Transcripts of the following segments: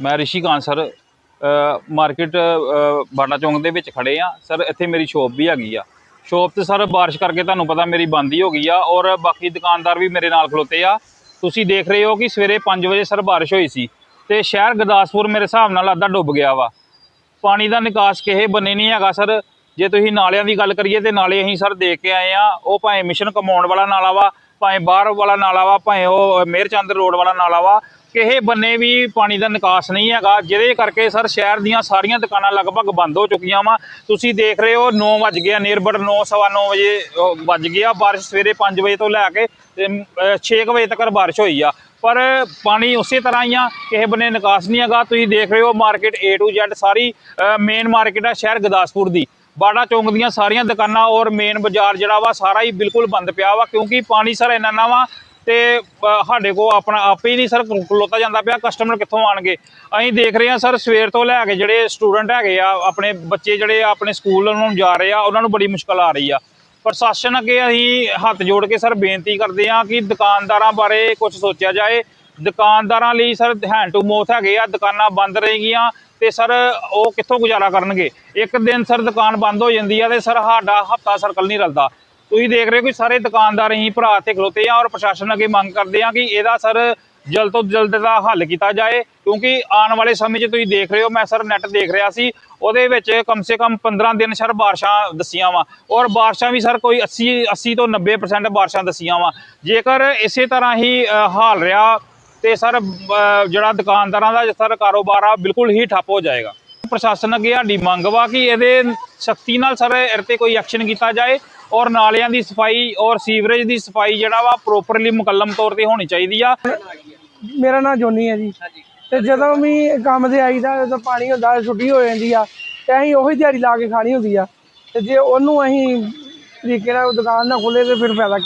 ਮੈਂ ਰਿਸ਼ੀਕਾਂਤ sir market ਬਾਟਾ ਚੌਂਕ ਦੇ ਵਿੱਚ ਖੜੇ ਆ। ਸਰ, ਇੱਥੇ ਮੇਰੀ ਸ਼ੋਪ ਵੀ ਹੈਗੀ ਆ। ਸ਼ੋਪ ਤੇ ਸਰ, ਬਾਰਿਸ਼ ਕਰਕੇ ਤੁਹਾਨੂੰ ਪਤਾ ਮੇਰੀ ਬੰਦ ਹੀ ਹੋ ਗਈ ਆ ਔਰ ਬਾਕੀ ਦੁਕਾਨਦਾਰ ਵੀ ਮੇਰੇ ਨਾਲ ਖਲੋਤੇ ਆ। ਤੁਸੀਂ ਦੇਖ ਰਹੇ ਹੋ ਕਿ ਸਵੇਰੇ 5 ਵਜੇ ਸਰ ਬਾਰਿਸ਼ ਹੋਈ ਸੀ ਤੇ ਸ਼ਹਿਰ ਗੁਰਦਾਸਪੁਰ ਮੇਰੇ ਹਿਸਾਬ ਨਾਲ ਅੱਧਾ ਡੁੱਬ ਗਿਆ ਵਾ। ਪਾਣੀ ਦਾ ਨਿਕਾਸ ਕਿਸੇ ਬੰਨੇ ਨਹੀਂ ਹੈਗਾ ਸਰ। ਜੇ ਤੁਸੀਂ ਨਾਲਿਆਂ ਦੀ ਗੱਲ ਕਰੀਏ ਤੇ ਨਾਲੇ ਅਸੀਂ ਸਰ ਦੇਖ ਕੇ ਆਏ ਆ, ਉਹ ਭਾਵੇਂ ਮਿਸ਼ਨ ਕਮਾਉਣ ਵਾਲਾ ਨਾਲਾ ਵਾ, ਭਾਵੇਂ ਬਾਹਰ ਵਾਲਾ ਨਾਲਾ ਵਾ, ਭਾਵੇਂ ਉਹ ਮੇਰਚੰਦ ਰੋਡ ਵਾਲਾ ਨਾਲਾ ਵਾ ਕਿਸੇ ਬੰਨੇ ਵੀ ਪਾਣੀ ਦਾ ਨਿਕਾਸ ਨਹੀਂ ਹੈਗਾ, ਜਿਹਦੇ ਕਰਕੇ ਸਰ ਸ਼ਹਿਰ ਦੀਆਂ ਸਾਰੀਆਂ ਦੁਕਾਨਾਂ ਲਗਭਗ ਬੰਦ ਹੋ ਚੁੱਕੀਆਂ ਵਾ। ਤੁਸੀਂ ਦੇਖ ਰਹੇ ਹੋ 9 ਵੱਜ ਗਿਆ ਨੀਅਰਬਟ 9 ਸਵਾ 9 ਵਜੇ ਵੱਜ ਗਿਆ ਬਾਰਿਸ਼ ਸਵੇਰੇ 5 ਵਜੇ ਤੋਂ ਲੈ ਕੇ 6 ਵਜੇ ਤੱਕ ਬਾਰਿਸ਼ ਹੋਈ ਆ। ਪਰ ਪਾਣੀ ਉਸੇ ਤਰ੍ਹਾਂ ਹੀ ਆ ਕਿਸੇ ਬੰਨੇ ਨਿਕਾਸ ਨਹੀਂ ਹੈਗਾ। ਤੁਸੀਂ ਦੇਖ ਰਹੇ ਹੋ, ਮਾਰਕੀਟ A to Z ਸਾਰੀ ਮੇਨ ਮਾਰਕੀਟ ਆ ਸ਼ਹਿਰ ਗੁਰਦਾਸਪੁਰ ਦੀ। ਬਾੜਾ ਚੌਂਕ ਦੀਆਂ ਸਾਰੀਆਂ ਦੁਕਾਨਾਂ ਔਰ ਮੇਨ ਬਾਜ਼ਾਰ ਜਿਹੜਾ ਵਾ, ਸਾਰਾ ਹੀ ਬਿਲਕੁਲ ਬੰਦ ਪਿਆ ਵਾ, ਕਿਉਂਕਿ ਪਾਣੀ ਸਰ ਇੰਨਾ ਨਾ ਵਾ ਤੇ ਸਾਡੇ ਕੋ ਆਪਣਾ ਆਪੇ ਹੀ ਨਹੀਂ ਸਰ ਖਲੋਤਾ ਜਾਂਦਾ ਪਿਆ ਕਸਟਮਰ ਕਿੱਥੋਂ ਆਣਗੇ? ਅਸੀਂ ਦੇਖ ਰਹੇ ਹਾਂ ਸਰ, ਸਵੇਰ ਤੋਂ ਲੈ ਕੇ ਜਿਹੜੇ ਸਟੂਡੈਂਟ ਹੈਗੇ ਆ, ਆਪਣੇ ਬੱਚੇ ਜਿਹੜੇ ਆਪਣੇ ਸਕੂਲ ਨੂੰ ਜਾ ਰਹੇ ਆ, ਉਹਨਾਂ ਨੂੰ ਬੜੀ ਮੁਸ਼ਕਲ ਆ ਰਹੀ ਆ। ਪ੍ਰਸ਼ਾਸਨ ਅੱਗੇ ਅਸੀਂ ਹੱਥ ਜੋੜ ਕੇ ਸਰ ਬੇਨਤੀ ਕਰਦੇ ਹਾਂ ਕਿ ਦੁਕਾਨਦਾਰਾਂ ਬਾਰੇ ਕੁਝ ਸੋਚਿਆ ਜਾਏ। ਦੁਕਾਨਦਾਰਾਂ ਲਈ ਸਰ ਹੈਂਡ ਟੂ ਮੋਥ ਹੈਗੇ ਆ, ਦੁਕਾਨਾਂ ਬੰਦ ਰਹੇਗੀਆਂ ਤੇ ਸਰ ਉਹ ਕਿੱਥੋਂ ਗੁਜ਼ਾਰਾ ਕਰਨਗੇ? ਇੱਕ ਦਿਨ ਸਰ ਦੁਕਾਨ ਬੰਦ ਹੋ ਜਾਂਦੀ ਆ ਤੇ ਸਰ ਸਾਡਾ ਹਫਤਾ ਸਰਕਲ ਨਹੀਂ ਰਲਦਾ। ਤੁਸੀਂ ਦੇਖ ਰਹੇ ਹੋ ਕਿ ਸਾਰੇ ਦੁਕਾਨਦਾਰ ਹੀ ਭਰਾ ਇੱਥੇ ਖਲੋਤੇ ਆ ਔਰ ਪ੍ਰਸ਼ਾਸਨ ਅੱਗੇ ਮੰਗ ਕਰਦੇ ਆ ਕਿ ਇਹਦਾ ਸਰ ਜਲਦ ਤੋਂ ਜਲਦ ਦਾ ਹੱਲ ਕੀਤਾ ਜਾਏ ਕਿਉਂਕਿ ਆਉਣ ਵਾਲੇ ਸਮੇਂ 'ਚ ਤੁਸੀਂ ਦੇਖ ਰਹੇ ਹੋ ਮੈਂ ਸਰ ਨੈਟ ਦੇਖ ਰਿਹਾ ਸੀ ਉਹਦੇ ਵਿੱਚ ਕਮ ਸੇ ਕਮ 15 ਦਿਨ ਸਰ ਬਾਰਿਸ਼ਾਂ ਦੱਸੀਆਂ ਵਾ ਔਰ ਬਾਰਿਸ਼ਾਂ ਵੀ ਸਰ ਕੋਈ 80 80 ਤੋਂ 90% ਬਾਰਿਸ਼ਾਂ ਦੱਸੀਆਂ ਵਾ। ਜੇਕਰ ਇਸੇ ਤਰ੍ਹਾਂ ਹੀ ਅ, ਹਾਲ ਰਿਹਾ ਤੇ ਸਰ ਜਿਹੜਾ ਦੁਕਾਨਦਾਰਾਂ ਦਾ ਸਰ ਕਾਰੋਬਾਰ ਆ ਬਿਲਕੁਲ ਹੀ ਠੱਪ ਹੋ ਜਾਏਗਾ। ਪ੍ਰਸ਼ਾਸਨ ਅੱਗੇ ਸਾਡੀ ਮੰਗ ਵਾ ਕਿ ਇਹਦੇ ਸਖਤੀ ਨਾਲ ਸਰ ਇਹ ਤੇ ਕੋਈ ਐਕਸ਼ਨ ਕੀਤਾ ਜਾਏ ਔਰ ਨਾਲਿਆਂ ਦੀ ਸਫ਼ਾਈ ਔਰ ਸੀਵਰੇਜ ਦੀ ਸਫ਼ਾਈ ਜਿਹੜਾ ਵਾ ਪ੍ਰੋਪਰਲੀ ਮੁਕੰਮਲ ਤੌਰ ਤੇ ਹੋਣੀ ਚਾਹੀਦੀ ਆ। ਮੇਰਾ ਨਾਮ ਜੋਨੀ ਹੈ ਜੀ। ਤੇ ਜਦੋਂ ਵੀ ਕੰਮ ਤੇ ਆਈਦਾ, ਜਦੋਂ ਪਾਣੀ ਹੁੰਦਾ, ਛੁੱਟੀ ਹੋ ਜਾਂਦੀ ਆ, ਤੇ ਅਸੀਂ ਉਹੀ ਦਿਹਾੜੀ ਲਾ ਕੇ ਖਾਣੀ ਹੁੰਦੀ ਆ। ਤੇ ਜੇ ਉਹਨੂੰ ਅਸੀਂ ਤਰੀਕੇ ਨਾਲ ਦੁਕਾਨ ਨਾ ਖੋਲੇ ਤੇ ਫਿਰ ਫਾਇਦਾ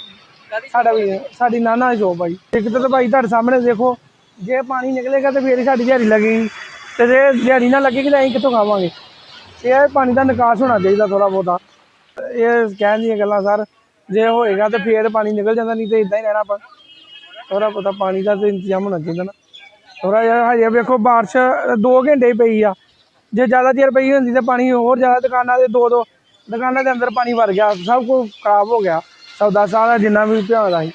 ਸਾਡਾ ਵੀ, ਸਾਡੀ ਨਾਨਾ ਦੀ ਜੋਬ ਆ ਜੀ। ਦਿੱਕਤ ਤਾਂ ਭਾਈ ਤੁਹਾਡੇ ਸਾਹਮਣੇ ਦੇਖੋ, ਜੇ ਪਾਣੀ ਨਿਕਲੇਗਾ ਤੇ ਫੇਰ ਹੀ ਸਾਡੀ ਦਿਹਾੜੀ ਲੱਗੇਗੀ। ਤੇ ਜੇ ਦਿਹਾੜੀ ਨਾ ਲੱਗੇਗੀ ਤਾਂ ਅਸੀਂ ਕਿੱਥੋਂ ਖਾਵਾਂਗੇ? ਇਹ ਪਾਣੀ ਦਾ ਨਿਕਾਸ ਹੋਣਾ ਚਾਹੀਦਾ ਥੋੜਾ ਬਹੁਤਾ। ਇਹ ਕਹਿਣ ਦੀਆਂ ਗੱਲਾਂ ਸਰ ਜੇ ਹੋਏਗਾ ਤੇ ਫੇਰ ਪਾਣੀ ਨਿਕਲ ਜਾਂਦਾ ਨਹੀਂ ਤੇ ਇਦਾਂ ਹੀ ਰਹਿਣਾ ਆਪਾਂ। ਥੋੜਾ ਬਹੁਤਾ ਪਾਣੀ ਦਾ ਤੇ ਇੰਤਜ਼ਾਮ ਹੋਣਾ ਚਾਹੀਦਾ ਨਾ। ਥੋੜਾ ਜਿਹਾ ਹਜੇ ਵੇਖੋ ਬਾਰਿਸ਼ 2 ਘੰਟੇ ਹੀ ਪਈ ਆ। ਜੇ ਜ਼ਿਆਦਾ ਦੇਰ ਪਈ ਹੁੰਦੀ ਤਾਂ ਪਾਣੀ ਹੋਰ ਜ਼ਿਆਦਾ ਦੁਕਾਨਾਂ ਦੇ ਦੋ ਦੋ ਦੁਕਾਨਾਂ ਦੇ ਅੰਦਰ ਪਾਣੀ ਭਰ ਗਿਆ। ਸਭ ਕੁਝ ਖਰਾਬ ਹੋ ਗਿਆ। ਸੌਦਾ ਸਾਰਾ ਜਿੰਨਾ ਵੀ ਭਿਆਉਂਦਾ ਸੀ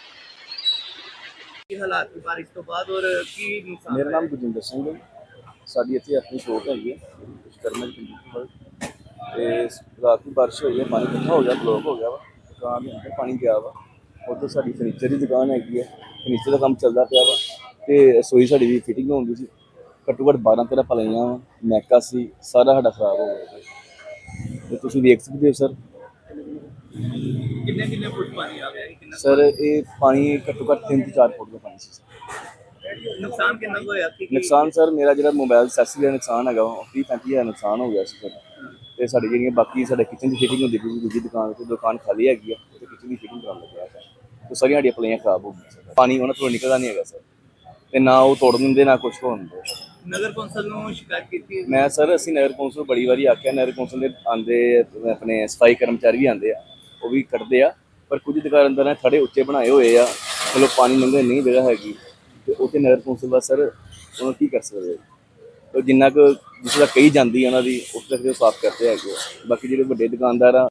ਕੀ ਹਾਲਾਤ ਨੇ ਬਾਰਿਸ਼ ਤੋਂ ਬਾਅਦ ਔਰ ਕੀ ਨੁਕਸਾਨ ਮੇਰਾ ਨਾਮ ਗੁਰਜਿੰਦਰ ਸਿੰਘ ਹੈ। ਸਾਡੀ ਇੱਥੇ ਆਪਣੀ ਸ਼ੋਪ ਹੈਗੀ ਹੈ। ਵਿਸ਼ਕਰਮਾ ਦੀ ਕੰਪਿਊਟਰ ਤੇ ਰਾਤ ਨੂੰ ਬਾਰਿਸ਼ ਹੋਈ ਹੈ ਪਾਣੀ ਇਕੱਠਾ ਹੋ ਗਿਆ ਬਲੌਕ ਹੋ ਗਿਆ ਵਾ ਦੁਕਾਨ ਦੇ ਅੰਦਰ ਪਾਣੀ ਗਿਆ ਵਾ। ਉੱਧਰ ਸਾਡੀ ਫਰਨੀਚਰ ਦੀ ਦੁਕਾਨ ਹੈਗੀ ਹੈ ਫਰਨੀਚਰ ਦਾ ਕੰਮ ਚੱਲਦਾ ਪਿਆ ਵਾ ਤੇ ਰਸੋਈ ਸਾਡੀ ਦੀ ਫਿਟਿੰਗ ਹੁੰਦੀ ਸੀ। ਘੱਟੋ ਘੱਟ 12 13 ਪਲਾਈਆਂ ਵਾ ਮੈਕਾ ਸੀ ਸਾਰਾ ਸਾਡਾ ਖਰਾਬ ਹੋ ਗਿਆ। ਤੇ ਤੁਸੀਂ ਦੇਖ ਸਕਦੇ ਹੋ ਸਰ। ਕਿੰਨੇ ਕਿੰਨੇ ਫੁੱਟ ਪਾਣੀ ਆ ਗਿਆ? ਕਿੰਨਾ ਸਰ ਇਹ ਪਾਣੀ ਘੱਟੋ ਘੱਟ 3 ਤੋਂ 4 ਫੁੱਟ ਦਾ ਪਾਣੀ ਸੀ ਨੁਕਸਾਨ ਕਿੰਨਾ ਹੋਇਆ? ਨੁਕਸਾਨ ਸਰ ਮੇਰਾ ਜਿਹੜਾ ਮੋਬਾਈਲ ਸੈਸਰੀ ਦਾ ਨੁਕਸਾਨ ਹੈਗਾ ਉਹ 30 35000 ਨੁਕਸਾਨ ਹੋ ਗਿਆ ਸੀ ਸਰ। ਤੇ ਸਾਡੀ ਜਿਹੜੀਆਂ ਬਾਕੀ ਸਾਡੇ ਕਿਚਨ ਦੀ ਫਿਟਿੰਗ ਹੁੰਦੀ ਪਈ ਦੂਜੀ ਦੁਕਾਨ ਤੇ ਦੁਕਾਨ ਖਾਲੀ ਹੈਗੀ ਆ ਤੇ ਕਿਚਨ ਦੀ ਫਿਟਿੰਗ ਕਰਾਉਣ ਲੱਗਿਆ ਸਰ। ਤੇ ਸਾਰੀਆਂ ਸਾਡੀਆਂ ਪਲਾਈਆਂ ਖਰਾਬ ਹੋ ਗਈਆਂ ਸਰ। ਪਾਣੀ ਉਹਨਾਂ ਤੋਂ ਨਿਕਲਦਾ ਨਹੀਂ ਹੈਗਾ ਸਰ। ਤੇ ਨਾ ਉਹ ਤੋੜ ਦਿੰਦੇ ਨਾ ਕੁਝ ਹੋਣ ਦਿੰਦੇ। ਨਗਰ ਕੌਂਸਲ ਨੂੰ ਸ਼ਿਕਾਇਤ ਕੀਤੀ ਮੈਂ ਸਰ ਅਸੀਂ ਨਗਰ ਕੌਂਸਲ ਬੜੀ ਵਾਰੀ ਆਖਿਆ ਨਗਰ ਕੌਂਸਲ ਦੇ ਆਂਦੇ ਆਪਣੇ ਸਫ਼ਾਈ ਕਰਮਚਾਰੀ ਵੀ ਆਂਦੇ ਆ ਉਹ ਵੀ ਕੱਢਦੇ ਆ। ਪਰ ਕੁਝ ਦੁਕਾਨਦਾਰਾਂ ਨੇ ਥੜੇ ਉੱਚੇ ਬਣਾਏ ਹੋਏ ਆ ਚਲੋ ਪਾਣੀ ਲੰਘਣ ਨਹੀਂ ਜਗ੍ਹਾ ਹੈਗੀ। ਤੇ ਉੱਥੇ ਨਗਰ ਕੌਂਸਲ ਦਾ ਸਰ ਉਹਨਾਂ ਕੀ ਕਰ ਸਕਦੇ ਜਿੰਨਾ ਕੁ, ਜਿਸ ਦਾ ਕਹੀ ਜਾਂਦੀ ਆ ਉਹਨਾਂ ਦੀ, ਉਸ ਤੱਕ ਉਹ ਸਾਫ਼ ਕਰਦੇ ਹੈਗੇ ਆ। ਬਾਕੀ ਜਿਹੜੇ ਵੱਡੇ ਦੁਕਾਨਦਾਰ ਆ